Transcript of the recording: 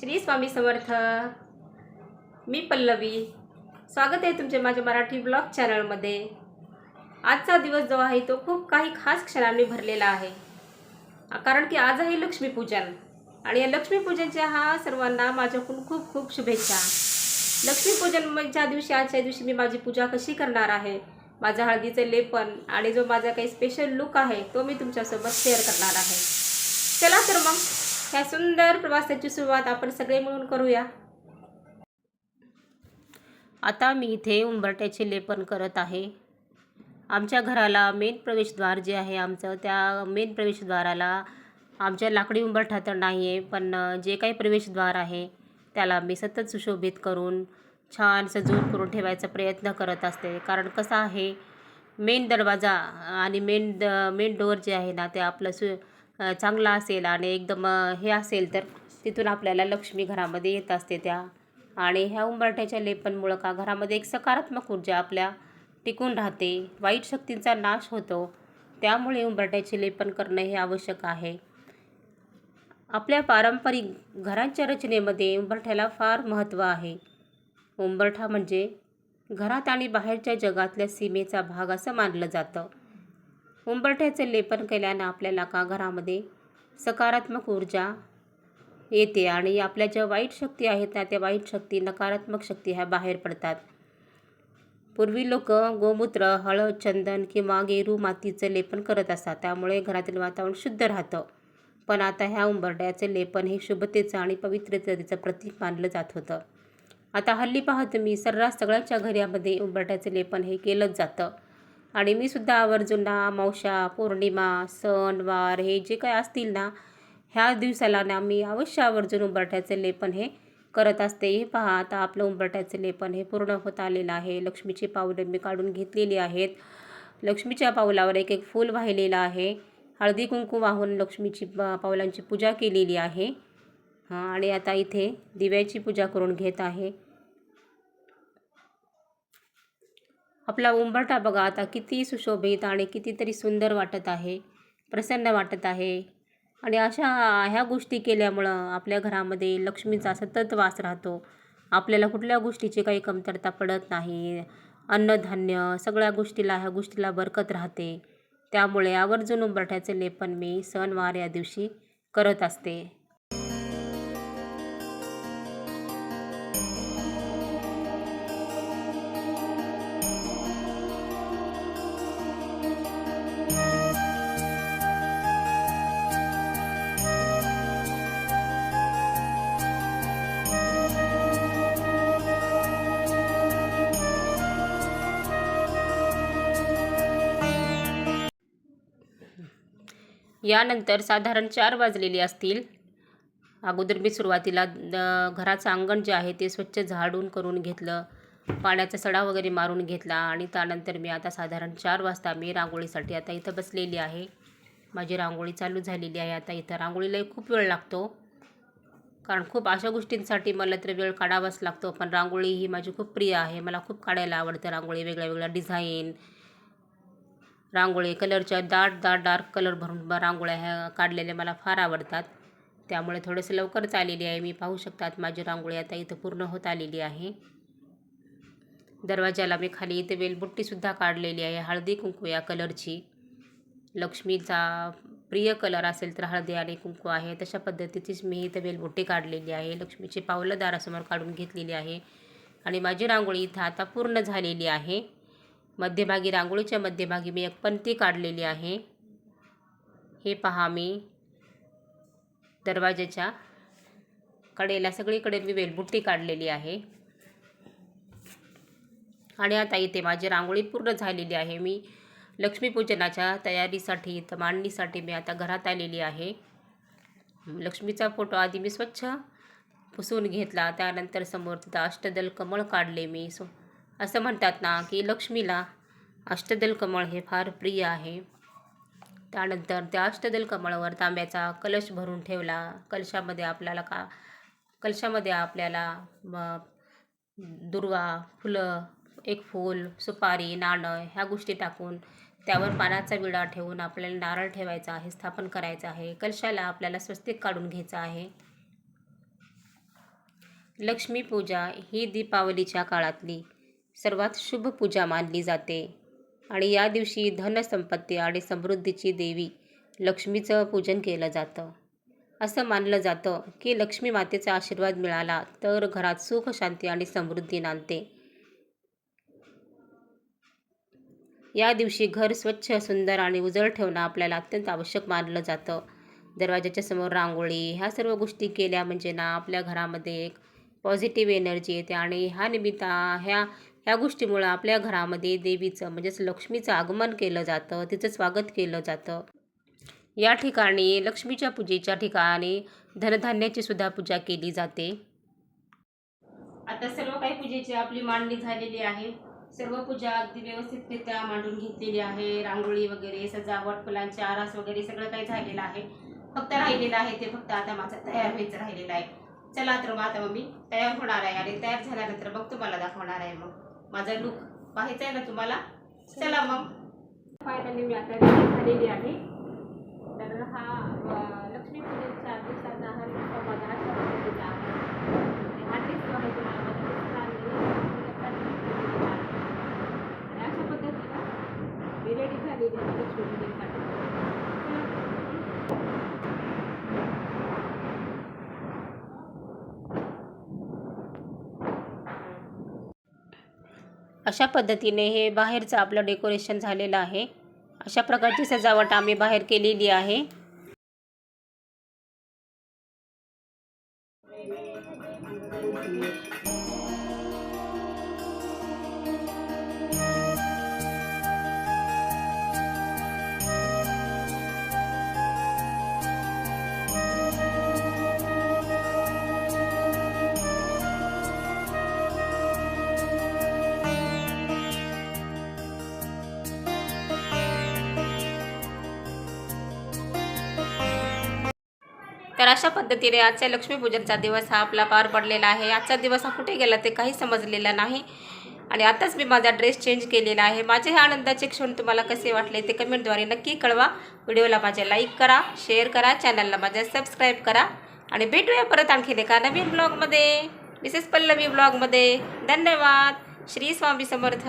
श्री स्वामी समर्थ. मी पल्लवी. स्वागत आहे तुमचे माझ्या मराठी ब्लॉग चॅनलमध्ये. आजचा दिवस जो आहे तो खूप काही खास क्षणांनी भरलेला आहे. कारण की आज आहे लक्ष्मीपूजन. आणि या लक्ष्मीपूजनच्या हा सर्वांना माझ्याकडून खूप खूप शुभेच्छा. लक्ष्मीपूजनच्या दिवशी आजच्या दिवशी मी माझी पूजा कशी करणार आहे माझं हळदीचं लेपन आणि जो माझा काही स्पेशल लुक आहे तो मी तुमच्यासोबत शेअर करणार आहे. चला तर मग ह्या सुंदर प्रवासाची सुरुवात आपण सगळे मिळून करूया. आता मी इथे उंबरट्याचे लेपन करत आहे. आमच्या घराला मेन प्रवेशद्वार जे आहे आमचं त्या मेन प्रवेशद्वाराला आमच्या लाकडी उंबरठा तर नाही आहे पण जे काही प्रवेशद्वार आहे त्याला मी सतत सुशोभित करून छान सजून करून ठेवायचा प्रयत्न करत असते. कारण कसं आहे मेन दरवाजा आणि मेन द मेन डोअर जे आहे ना ते आपलं सु चांगला असेल आणि एकदम हे असेल तर तिथून आपल्याला लक्ष्मी घरामध्ये येत असते त्या. आणि ह्या उंबरठ्याच्या लेपनमुळं का घरामध्ये एक सकारात्मक ऊर्जा आपल्या टिकून राहते वाईट शक्तींचा नाश होतो. त्यामुळे उंबरठ्याचे लेपन करणं हे आवश्यक आहे. आपल्या पारंपरिक घरांच्या रचनेमध्ये उंबरठ्याला फार महत्त्व आहे. उंबरठा म्हणजे घरात आणि बाहेरच्या जगातल्या सीमेचा भाग असं मानलं जातं. उंबरठ्याचं लेपन केल्यानं आपल्याला का घरामध्ये सकारात्मक ऊर्जा येते आणि आपल्या ज्या वाईट शक्ती आहेत ना त्या वाईट शक्ती नकारात्मक शक्ती ह्या बाहेर पडतात. पूर्वी लोक गोमूत्र हळद चंदन किंवा गेरू मातीचं लेपन करत असतात. त्यामुळे घरातील वातावरण शुद्ध राहतं. पण आता ह्या उंबरड्याचं लेपन हे शुभतेचं आणि पवित्रतेचं प्रतीक मानलं जात होतं. आता हल्ली पाहतो मी सर्रास सगळ्यांच्या घरामध्ये उंबरट्याचं लेपन हे केलंच जातं. आणि मी सुद्धा आवर्जून ना मावशा पौर्णिमा सणवार हे जे काय असतील ना ह्या दिवसाला ना मी अवश्य आवर्जून उंबरठ्याचं लेपन हे करत असते. हे पहा आता आपलं उंबरठ्याचं लेपन हे पूर्ण होत आलेलं आहे. लक्ष्मीची पावलं मी काढून घेतलेली आहेत. लक्ष्मीच्या पावलावर एक एक फूल वाहिलेलं आहे. हळदी कुंकू वाहून लक्ष्मीची पावलांची पूजा केलेली आहे. हां आणि आता इथे दिव्याची पूजा करून घेत आहे. आपला उंबरठा बघा आता किती सुशोभित आणि कितीतरी सुंदर वाटत आहे प्रसन्न वाटत आहे. आणि अशा ह्या गोष्टी केल्यामुळं आपल्या घरामध्ये लक्ष्मीचा सतत वास राहतो. आपल्याला कुठल्या गोष्टीची काही कमतरता पडत नाही. अन्नधान्य सगळ्या गोष्टीला ह्या गोष्टीला बरकत राहते. त्यामुळे आवर्जून उंबरठ्याचे लेपन मी सणवार या दिवशी करत असते. यानंतर साधारण चार वाजलेले असतील. अगोदर मी सुरुवातीला द घराचं अंगण जे आहे ते स्वच्छ झाडून करून घेतलं. पाण्याचा सडा वगैरे मारून घेतला आणि त्यानंतर मी आता साधारण चार वाजता मी रांगोळीसाठी आता इथं बसलेली आहे. माझी रांगोळी चालू झालेली आहे. आता इथं रांगोळीलाही खूप वेळ लागतो. कारण खूप अशा गोष्टींसाठी मला तर वेळ काढावाच लागतो. पण रांगोळी ही माझी खूप प्रिय आहे. मला खूप काढायला आवडतं. रांगोळी वेगळ्या वेगळ्या डिझाईन रांगोळी कलरच्या दाट दाट डार्क कलर भरून रांगोळ्या ह्या काढलेल्या मला फार आवडतात. त्यामुळे थोडंसं लवकरच आलेली आहे. मी पाहू शकतात माझी रांगोळी आता इथं पूर्ण होत आलेली आहे. दरवाजाला मी खाली इथे वेलबुट्टीसुद्धा काढलेली आहे. हळदी कुंकू या कलरची. लक्ष्मीचा प्रिय कलर असेल तर हळदी आणि कुंकू आहे. तशा पद्धतीचीच मी इथं वेलबुट्टी काढलेली आहे. लक्ष्मीची पावलं दारासमोर काढून घेतलेली आहे. आणि माझी रांगोळी इथं आता पूर्ण झालेली आहे. मध्यभागी रांगोळीच्या मध्यभागी मी एक पंक्ती काढलेली आहे. हे पहा मी. दरवाजाच्या कडेला सगळीकडे मी वेलबुट्टी काढलेली आहे. आणि आता इथे माझी रांगोळी पूर्ण झालेली आहे. मी लक्ष्मीपूजनाच्या तयारीसाठी तर मांडणीसाठी मी आता घरात आलेली आहे. लक्ष्मीचा फोटो आधी मी स्वच्छ पुसून घेतला. त्यानंतर समोर तिथं अष्टदल कमळ काढले मी. सो असं म्हणतात ना की लक्ष्मीला अष्टदल कमळ हे फार प्रिय आहे. त्यानंतर त्या अष्टदल कमळावर तांब्याचा कलश भरून ठेवला. कलशामध्ये आपल्याला का कलशामध्ये आपल्याला दुर्वा फुलं एक फूल सुपारी नाणं ह्या गोष्टी टाकून त्यावर पानाचा विडा ठेवून आपल्याला नारळ ठेवायचा आहे स्थापन करायचं आहे. कलशाला आपल्याला स्वस्तिक काढून घ्यायचं आहे. लक्ष्मीपूजा ही दीपावलीच्या काळातली सर्वात शुभ पूजा मानली जाते. आणि या दिवशी धनसंपत्ती आणि समृद्धीची देवी लक्ष्मीचं पूजन केलं जातं. असं मानलं जातं की लक्ष्मी मातेचा आशीर्वाद मिळाला तर घरात सुख शांती आणि समृद्धी नांदते. या दिवशी घर स्वच्छ सुंदर आणि उजळ ठेवणं आपल्याला अत्यंत आवश्यक मानलं जातं. दरवाजाच्या समोर रांगोळी ह्या सर्व गोष्टी केल्या म्हणजे ना आपल्या घरामध्ये एक पॉझिटिव्ह एनर्जी येते आणि ह्या निमित्ता ह्या ह्या गोष्टीमुळं आपल्या घरामध्ये देवीचं म्हणजेच लक्ष्मीचं आगमन केलं जातं तिचं स्वागत केलं जातं. या ठिकाणी लक्ष्मीच्या पूजेच्या ठिकाणी धनधान्याची सुद्धा पूजा केली जाते. आता सर्व काही पूजेची आपली मांडणी झालेली आहे. सर्व पूजा अगदी व्यवस्थितरित्या मांडून घेतलेली आहे. रांगोळी वगैरे सजावट फुलांचे आरास वगैरे सगळं काही झालेलं आहे. फक्त राहिलेलं आहे ते फक्त आता माझं तयार व्हायचं राहिलेलं आहे. चला तर मग आता मग मी तयार होणार आहे आणि तयार झाल्यानंतर मग तुम्हाला दाखवणार आहे मग. माझा लुक पाहायचा आहे ना तुम्हाला? चला मग. फायनली मी आता झालेली आहे तर हा अ, लक्ष्मीपूजनच्या दिवसाचा हा लुक माझा अशा पद्धतीचा आहे आणि हा ड्रेस जो आहे तुम्हाला माझ्या मिस्टरांनी दिलेला आहे. आणि अशा पद्धतीनं मी रेडी झालेली आहे लक्ष्मीपूजनसाठी अशा पद्धतीने हे बाहेरचं आपलं डेकोरेशन झालेलं आहे. अशा प्रकारची सजावट आम्ही बाहेर केलेली आहे. तर अशा पद्धतीने आजच्या लक्ष्मीपूजनचा दिवस हा आपला पार पडलेला आहे. आजचा दिवस हा कुठे गेला ते काही समजलेलं नाही. आणि आताच मी माझा ड्रेस चेंज केलेला आहे. माझे हे आनंदाचे क्षण तुम्हाला कसे वाटले ते कमेंटद्वारे नक्की कळवा. व्हिडिओला माझ्या लाईक करा शेअर करा चॅनलला माझ्या सबस्क्राईब करा. आणि भेटूया परत आणखीन एका नवीन ब्लॉगमध्ये. मिसेस पल्लवी ब्लॉगमध्ये. धन्यवाद. श्री स्वामी समर्थ.